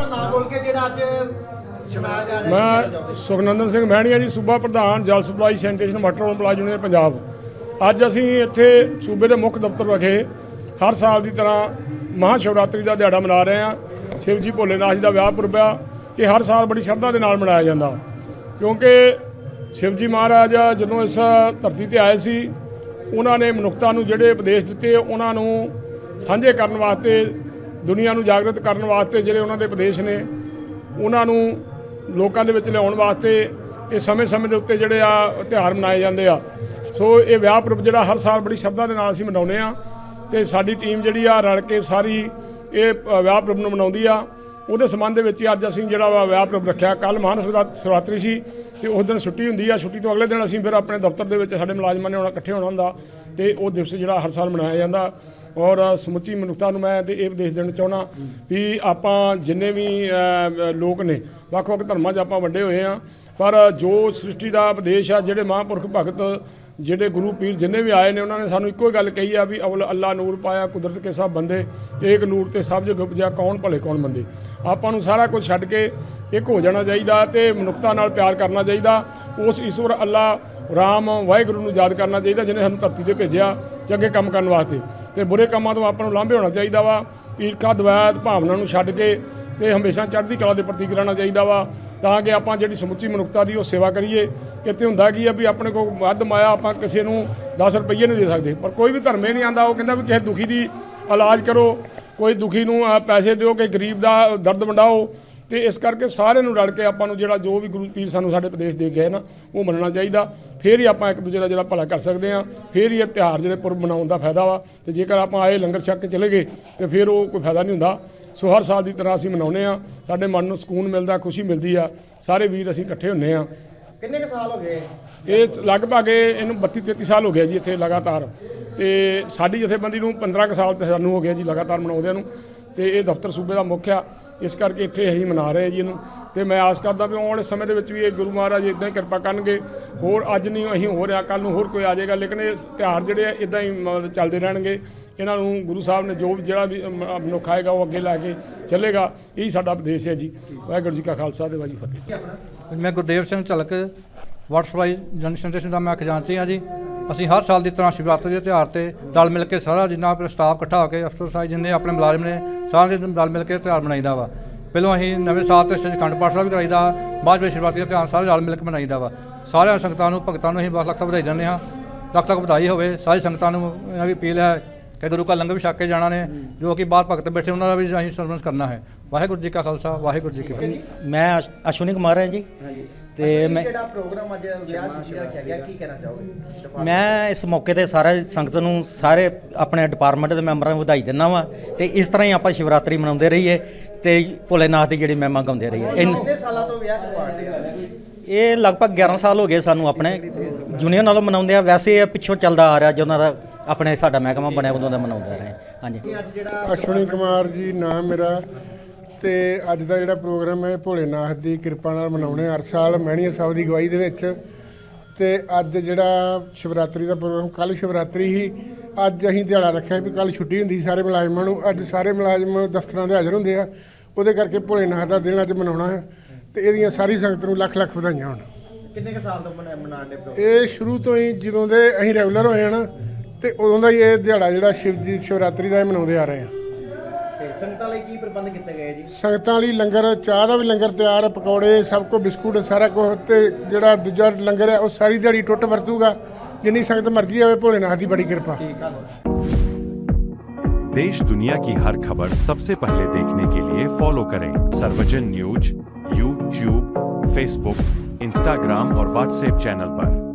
ਆਪਣਾ ਨਾਮ ਬੋਲ ਕੇ ਜਿਹੜਾ ਅੱਜ ਸੁਣਾਇਆ ਜਾ ਰਿਹਾ ਮੈਂ ਸੁਖਨੰਦਨ ਸਿੰਘ ਮਹਿਣੀਆ ਜੀ ਸੂਬਾ ਪ੍ਰਧਾਨ ਜਲ supply sanitation water employees union Punjab. ਅੱਜ ਅਸੀਂ ਇੱਥੇ ਸੂਬੇ ਦੇ ਮੁੱਖ ਦਫ਼ਤਰ ਵਿਖੇ ਹਰ ਸਾਲ ਦੀ ਤਰ੍ਹਾਂ ਮਹਾਂ ਸ਼ਿਵਰਾਤਰੀ ਦਾ ਦਿਹਾੜਾ ਮਨਾ ਰਹੇ ਹਾਂ। ਸ਼ਿਵ ਜੀ ਭੋਲੇਨਾਥ ਜੀ ਦਾ ਵਿਆਹ ਪੁਰਬ ਆ ਇਹ ਹਰ ਸਾਲ ਬੜੀ ਸ਼ਰਧਾ ਦੇ ਨਾਲ ਮਨਾਇਆ ਜਾਂਦਾ। ਕਿਉਂਕਿ ਸ਼ਿਵ ਜੀ ਮਹਾਰਾਜ ਜਦੋਂ ਇਸ ਧਰਤੀ ਤੇ ਆਏ ਸੀ ਉਹਨਾਂ ਨੇ ਮਨੁੱਖਤਾ ਨੂੰ ਜਿਹੜੇ ਉਪਦੇਸ਼ ਦਿੱਤੇ ਉਹਨਾਂ ਨੂੰ ਸਾਂਝੇ ਕਰਨ ਵਾਸਤੇ ਦੁਨੀਆ ਨੂੰ ਜਾਗਰਤ ਕਰਨ ਵਾਸਤੇ ਜਿਹੜੇ ਉਹਨਾਂ ਦੇ ਉਪਦੇਸ਼ ਨੇ ਉਹਨਾਂ ਨੂੰ ਲੋਕਾਂ ਦੇ ਵਿੱਚ ਲਿਆਉਣ ਵਾਸਤੇ ਇਹ ਸਮੇਂ-ਸਮੇਂ ਦੇ ਉੱਤੇ ਜਿਹੜੇ ਆ ਤਿਉਹਾਰ ਮਨਾਏ ਜਾਂਦੇ ਆ। ਸੋ ਇਹ ਵਿਆਹ ਪਰਬ ਜਿਹੜਾ ਹਰ ਸਾਲ ਬੜੀ ਸ਼ਰਧਾ ਦੇ ਨਾਲ ਅਸੀਂ ਮਨਾਉਂਦੇ ਆ ਤੇ ਸਾਡੀ ਟੀਮ ਜਿਹੜੀ ਆ ਰਲ ਕੇ ਸਾਰੀ ਇਹ ਅ, ਵਿਆਹ ਪੁਰਬ ਨੂੰ ਮਨਾਉਂਦੀ ਆ। ਉਹਦੇ ਸੰਬੰਧ ਦੇ ਵਿੱਚ ਹੀ ਅੱਜ ਅਸੀਂ ਜਿਹੜਾ ਵਾ ਵਿਆਹ ਪੁਰਬ ਰੱਖਿਆ। ਕੱਲ ਮਹਾਨ ਸ਼ਿਵਰਾ- ਸ਼ਿਵਰਾਤਰੀ ਸੀ ਤੇ ਉਸ ਦਿਨ ਛੁੱਟੀ ਹੁੰਦੀ ਆ। ਛੁੱਟੀ ਤੋਂ ਅਗਲੇ ਦਿਨ ਅਸੀਂ ਫਿਰ ਆਪਣੇ ਦਫ਼ਤਰ ਦੇ ਵਿੱਚ ਸਾਡੇ ਮੁਲਾਜ਼ਮਾਂ ਨੇ ਹੋਣਾ ਇਕੱਠੇ ਹੋਣਾ ਹੁੰਦਾ ਤੇ ਉਹ ਦਿਵਸ ਜਿਹੜਾ ਹਰ ਸਾਲ ਮਨਾਇਆ ਜਾਂਦਾ। ਔਰ ਸਮੁੱਚੀ ਮਨੁੱਖਤਾ ਨੂੰ ਮੈਂ ਤੇ ਇਹ ਉਪਦੇਸ਼ ਦੇਣਾ ਚਾਹੁੰਦਾ ਵੀ ਆਪਾਂ ਜਿੰਨੇ ਵੀ ਲੋਕ ਨੇ, ਵੱਖ-ਵੱਖ ਧਰਮਾਂ 'ਚ ਆਪਾਂ ਵੱਡੇ ਹੋਏ ਆ ਪਰ ਜੋ ਸ੍ਰਿਸ਼ਟੀ ਦਾ ਉਪਦੇਸ਼ ਆ, ਜਿਹੜੇ ਮਹਾਂਪੁਰਖ ਭਗਤ, ਜਿਹੜੇ ਗੁਰੂ ਪੀਰ ਜਿੰਨੇ ਵੀ ਆਏ ਨੇ, ਉਹਨਾਂ ਨੇ ਸਾਨੂੰ ਇੱਕੋ ਹੀ ਗੱਲ ਕਹੀ ਆ ਵੀ ਅਵਲ ਅੱਲਾ ਨੂਰ ਪਾਇਆ, ਕੁਦਰਤ ਕੇ ਸਭ ਬੰਦੇ, ਏਕ ਨੂਰ ਤੇ ਸਭ ਜਗ ਉਪਜਿਆ, ਕੌਣ ਭਲੇ, ਕੌਣ ਮੰਦੇ। ਆਪਾਂ ਨੂੰ ਸਾਰਾ ਕੁਝ ਛੱਡ ਕੇ ਇੱਕ ਹੋ ਜਾਣਾ ਚਾਹੀਦਾ ਤੇ ਮਨੁੱਖਤਾ ਨਾਲ ਪਿਆਰ ਕਰਨਾ ਚਾਹੀਦਾ। ਉਸ ਈਸ਼ਵਰ ਅੱਲਾ, ਰਾਮ, ਵਾਹਿਗੁਰੂ ਨੂੰ ਯਾਦ ਕਰਨਾ ਚਾਹੀਦਾ, ਜਿਹਨੇ ਸਾਨੂੰ ਧਰਤੀ ਤੇ ਭੇਜਿਆ ਚੰਗੇ ਕੰਮ ਕਰਨ ਵਾਸਤੇ। ਤੇ ਬੁਰੇ ਕੰਮਾਂ ਤੋਂ ਆਪਾਂ ਨੂੰ ਲਾਂਭੇ ਹੋਣਾ ਚਾਹੀਦਾ ਵਾ। ਈਰਖਾ, ਦਵੈਤ ਭਾਵਨਾ ਨੂੰ ਛੱਡ ਕੇ ਤੇ ਹਮੇਸ਼ਾ ਚੜ੍ਹਦੀ ਕਲਾ ਦੇ ਪ੍ਰਤੀਕ ਰਹਿਣਾ ਚਾਹੀਦਾ ਵਾ। ਤਾਂ ਕਿ ਆਪਾਂ ਜਿਹੜੀ ਸਮੁੱਚੀ ਮਨੁੱਖਤਾ ਦੀ ਉਹ ਸੇਵਾ ਕਰੀਏ। ਇੱਥੇ ਹੁੰਦਾ ਕੀ ਆ ਵੀ ਆਪਣੇ ਕੋਲ ਵੱਧ ਮਾਇਆ ਆਪਾਂ ਕਿਸੇ ਨੂੰ 10 ਰੁਪਏ ਨਹੀਂ ਦੇ ਸਕਦੇ। ਪਰ ਕੋਈ ਵੀ ਧਰਮੇ ਨਹੀਂ ਆਂਦਾ, ਉਹ ਕਹਿੰਦਾ ਵੀ ਕਿਸੇ ਦੁਖੀ ਦੀ ਇਲਾਜ ਕਰੋ। ਕੋਈ ਦੁਖੀ ਨੂੰ ਪੈਸੇ ਦਿਓ ਕਿ ਗਰੀਬ ਦਾ ਦਰਦ ਵੰਡਾਓ। ਤੇ ਇਸ ਕਰਕੇ ਸਾਰਿਆਂ ਨੂੰ ਰਲ ਕੇ ਆਪਾਂ ਨੂੰ ਜਿਹੜਾ ਜੋ ਵੀ ਗੁਰੂ ਪੀਰ ਸਾਨੂੰ ਸਾਡੇ ਪ੍ਰਦੇਸ਼ ਦੇ ਗਏ ਨਾ ਉਹ ਮੰਨਣਾ ਚਾਹੀਦਾ। ਫੇਰ ਹੀ ਆਪਾਂ ਇੱਕ ਦੂਜੇ ਦਾ ਜਿਹੜਾ ਭਲਾ ਕਰ ਸਕਦੇ ਆ ਫੇਰ ਹੀ ਇਹ ਤਿਉਹਾਰ ਜਿਹੜੇ ਪੁਰਬ ਮਨਾਉਣ ਦਾ ਫਾਇਦਾ ਵਾ। ਤੇ ਜੇਕਰ ਆਪਾਂ ਆਏ ਲੰਗਰ ਛਕ ਕੇ ਚਲੇ ਗਏ ਤੇ ਫਿਰ ਉਹ ਕੋਈ ਫਾਇਦਾ ਨਹੀਂ ਹੁੰਦਾ। ਸੋ ਹਰ ਸਾਲ ਦੀ ਤਰ੍ਹਾਂ ਅਸੀਂ ਮਨਾਉਂਦੇ ਆ ਸਾਡੇ ਮਨ ਨੂੰ ਸਕੂਨ ਮਿਲਦਾ ਖੁਸ਼ੀ ਮਿਲਦੀ ਆ। ਸਾਰੇ ਵੀਰ ਅਸੀਂ ਇਕੱਠੇ ਹੁੰਨੇ ਆ ਕਿੰਨੇ ਕੁ ਸਾਲ ਹੋ ਗਏ? ਇਹ ਲਗਭਗ ਇਹ- ਇਹਨੂੰ 32 33 ਸਾਲ ਹੋ ਗਿਆ ਜੀ ਇੱਥੇ ਲਗਾਤਾਰ। ਤੇ ਸਾਡੀ ਜਥੇਬੰਦੀ ਨੂੰ 15 ਕੁ ਸਾਲ ਤੇ ਸਾਨੂੰ ਹੋ ਗਿਆ ਜੀ ਲਗਾਤਾਰ ਮਨਾਉਂਦਿਆਂ ਨੂੰ। ਤੇ ਇਹ ਦਫ਼ਤਰ ਸੂਬੇ ਦਾ ਮੁੱਖ ਆ। ਇਸ ਕਰਕੇ ਇੱਥੇ ਅਸੀਂ ਮਨਾ ਰਹੇ ਹਾਂ ਜੀ ਇਹਨੂੰ। ਤੇ ਮੈਂ ਆਸ ਕਰਦਾ ਵੀ ਆਉਣ ਵਾਲੇ ਸਮੇਂ ਦੇ ਵਿੱਚ ਵੀ ਇਹ ਗੁਰੂ ਮਹਾਰਾਜ ਇਦਾਂ ਹੀ ਕਿਰਪਾ ਕਰਨਗੇ। ਹੋਰ ਅੱਜ ਨਹੀਂ ਅਸੀਂ ਹੋ ਰਿਹਾ ਕੱਲ ਨੂੰ ਹੋਰ ਕੋਈ ਆ ਜਾਏਗਾ, ਲੇਕਿਨ ਇਹ ਤਿਉਹਾਰ ਜਿਹੜੇ ਆ ਇਦਾਂ ਹੀ ਮਤਲਬ ਚੱਲਦੇ ਰਹਿਣਗੇ। ਇਹਨਾਂ ਨੂੰ ਗੁਰੂ ਸਾਹਿਬ ਨੇ ਜੋ ਵੀ ਜਿਹੜਾ ਵੀ ਮਨੁੱਖ ਆਏਗਾ ਉਹ ਅੱਗੇ ਲੈ ਕੇ ਚੱਲੇਗਾ। ਇਹੀ ਸਾਡਾ ਉਪਦੇਸ਼ ਹੈ ਜੀ। ਵਾਹਿਗੁਰੂ ਜੀ ਕਾ ਖਾਲਸਾ ਤੇ ਵਾਹਿਗੁਰੂ ਜੀ ਫਤਿਹ। ਮੈਂ ਗੁਰਦੇਵ ਸਿੰਘ ਝਲਕ ਵਾਟਰ ਸਪਲਾਈ ਦਾ ਮੈਂ ਖਜ਼ਾਨਚੀ ਹਾਂ ਜੀ। ਅਸੀਂ ਹਰ ਸਾਲ ਦੀ ਤਰ੍ਹਾਂ ਸ਼ਿਵਰਾਤਰੀ ਦੇ ਤਿਉਹਾਰ ਤੇ ਰਲ ਮਿਲ ਕੇ ਸਾਰਾ ਜਿੰਨਾ ਆਪਣਾ ਸਟਾਫ ਇਕੱਠਾ ਹੋ ਕੇ ਅਫਸਰ ਸਾਹਿਬ ਜਿੰਨੇ ਆਪਣੇ ਮੁਲਾਜ਼ਮ ਨੇ ਸਾਰਿਆਂ ਦੇ ਰਲ ਮਿਲ ਕੇ ਤਿਉਹਾਰ ਮਨਾਈਦਾ ਵਾ। ਪਹਿਲਾਂ ਅਸੀਂ ਨਵੇਂ ਸਾਲ ਤੇ ਸੱਚਖੰਡ ਪਾਠ ਸਾਹਿਬ ਵੀ ਕਰਾਈਦਾ ਬਾਅਦ ਵਿੱਚ ਸ਼ਿਵਰਾਤਰੀ ਦਾ ਤਿਉਹਾਰ ਸਾਰੇ ਰਲ ਮਿਲ ਕੇ ਮਨਾਈਦਾ ਵਾ। ਸਾਰਿਆਂ ਸੰਗਤਾਂ ਨੂੰ ਭਗਤਾਂ ਨੂੰ ਅਸੀਂ ਬਸ ਲੱਖ ਵਧਾਈ ਦਿੰਦੇ ਹਾਂ। ਲੱਖ ਤੱਕ ਵਧਾਈ ਹੋਵੇ ਸਾਰੀ ਸੰਗਤਾਂ ਨੂੰ ਇਹਨਾਂ ਵੀ ਅਪੀਲ ਹੈ ਕਿ ਗੁਰੂ ਕਾ ਲੰਗਰ ਵੀ ਛਕ ਕੇ ਜਾਣਾ ਨੇ ਜੋ ਕਿ ਬਾਹਰ ਭਗਤ ਬੈਠੇ ਉਹਨਾਂ ਦਾ ਵੀ ਅਸੀਂ ਸਰਵਿਸ ਕਰਨਾ ਹੈ। ਵਾਹਿਗੁਰੂ ਜੀ ਕਾ ਖਾਲਸਾ ਵਾਹਿਗੁਰੂ ਜੀ ਕੀ ਫਤਿਹ। ਮੈਂ ਅਸ਼- ਅਸ਼ਵਨੀ ਕੁਮਾਰ ਹਾਂ ਜੀ। ਤੇ ਮੈਂ ਜਿਹੜਾ ਪ੍ਰੋਗਰਾਮ ਅੱਜ ਵਿਆਹ ਰੱਖਿਆ ਗਿਆ ਕੀ ਕਹਿਣਾ ਚਾਹੋਗੇ? ਮੈਂ ਇਸ ਮੌਕੇ ਤੇ ਸਾਰੇ ਸੰਗਤ ਨੂੰ ਸਾਰੇ ਆਪਣੇ ਡਿਪਾਰਟਮੈਂਟ ਦੇ ਮੈਂਬਰਾਂ ਨੂੰ ਵਧਾਈ ਦਿੰਦਾ ਵਾਂ ਤੇ ਇਸ ਤਰ੍ਹਾਂ ਹੀ ਆਪਾਂ ਸ਼ਿਵਰਾਤਰੀ ਮਨਾਉਂਦੇ ਰਹੀਏ ਤੇ ਭੋਲੇਨਾਥ ਦੀ ਜਿਹੜੀ ਮਹਿਮਾ ਗਾਉਂਦੇ ਰਹੀਏ। ਕਿੰਨੇ ਸਾਲਾਂ ਤੋਂ ਵਿਆਹ ਕਰਵਾਉਂਦੇ ਆ ਇਹ ਲਗਭਗ 11 ਸਾਲ ਹੋ ਗਏ ਸਾਨੂੰ ਆਪਣੇ ਜੂਨੀਅਰ ਨਾਲੋਂ ਮਨਾਉਂਦੇ ਆ। ਵੈਸੇ ਇਹ ਪਿੱਛੋਂ ਚੱਲਦਾ ਆ ਰਿਹਾ ਜਦੋਂ ਦਾ ਆਪਣੇ ਸਾਡਾ ਮਹਿਕਮਾ ਬਣਿਆ ਉਦੋਂ ਦਾ ਮਨਾਉਂਦੇ ਰਹੇ। ਹਾਂਜੀ। ਅੱਜ ਜਿਹੜਾ ਅਸ਼ਵਨੀ ਕੁਮਾਰ ਜੀ ਨਾਮ ਮੇਰਾ। ਤੇ ਅੱਜ ਦਾ ਜਿਹੜਾ ਪ੍ਰੋਗਰਾਮ ਹੈ ਭੋਲੇਨਾਥ ਦੀ ਕਿਰਪਾ ਨਾਲ ਮਨਾਉਣੇ ਹਰ ਸਾਲ ਮਹਿਣੀਆ ਸਾਹਿਬ ਦੀ ਗਵਾਹੀ ਦੇ ਵਿੱਚ। ਤੇ ਅੱਜ ਜਿਹੜਾ ਸ਼ਿਵਰਾਤਰੀ ਦਾ ਪ੍ਰੋਗਰਾਮ ਕੱਲ ਸ਼ਿਵਰਾਤਰੀ ਹੀ ਅੱਜ ਅਸੀਂ ਦਿਹਾੜਾ ਰੱਖਿਆ ਵੀ ਕੱਲ ਛੁੱਟੀ ਹੁੰਦੀ ਸਾਰੇ ਮੁਲਾਜ਼ਮਾਂ ਨੂੰ ਅੱਜ ਸਾਰੇ ਮੁਲਾਜ਼ਮ ਦਫ਼ਤਰਾਂ ਦੇ ਹਾਜ਼ਰ ਹੁੰਦੇ ਆ। ਉਹਦੇ ਕਰਕੇ ਭੋਲੇਨਾਥ ਦਾ ਦਿਨ ਅੱਜ ਮਨਾਉਣਾ ਹੈ ਤੇ ਇਹਦੀਆਂ ਸਾਰੀ ਸੰਗਤ ਨੂੰ ਲੱਖ ਲੱਖ ਵਧਾਈਆਂ ਹੋਣ। ਕਿੰਨੇ ਕੁ ਸਾਲ ਤੋਂ ਮਨਾ- ਮਨਾਉਣ ਦੇ ਪ੍ਰੋਗਰਾਮ? ਇਹ ਸ਼ੁਰੂ ਤੋਂ ਹੀ ਜਦੋਂ ਦੇ ਅਸੀਂ ਰੈਗੂਲਰ ਹੋਏ ਹਾਂ ਨਾ ਤੇ ਉਦੋਂ ਦਾ ਹੀ ਇਹ ਦਿਹਾੜਾ ਜਿਹੜਾ ਸ਼ਿਵ ਜੀ ਸ਼ਿਵਰਾਤਰੀ ਦਾ ਇਹ ਮਨਾਉਂਦੇ ਆ ਰਹੇ ਹਾਂ। ਸੰਗਤਾਂ ਲਈ ਕੀ ਪ੍ਰਬੰਧ ਕੀਤੇ ਗਏ ਜੀ ਸੰਗਤਾਂ ਲਈ ਲੰਗਰ ਚਾਹ ਦਾ ਵੀ ਲੰਗਰ ਤਿਆਰ ਹੈ ਪਕੌੜੇ ਸਭ ਕੋ ਬਿਸਕੁਟ ਸਾਰਾ ਕੁਝ ਤੇ ਜਿਹੜਾ ਦੂਜਾ ਲੰਗਰ ਹੈ ਉਹ ਸਾਰੀ ਦਿਹਾੜੀ ਟੁੱਟ ਵਰਤੂਗਾ ਜਿੰਨੀ ਸੰਗਤ ਮਰਜ਼ੀ ਆਵੇ ਭੋਲੇਨਾਥ ਦੀ ਬੜੀ ਕਿਰਪਾ देश दुनिया की हर खबर सबसे पहले देखने के लिए फॉलो करें Sarvajan news YouTube Facebook Instagram और व्हाट्सएप चैनल पर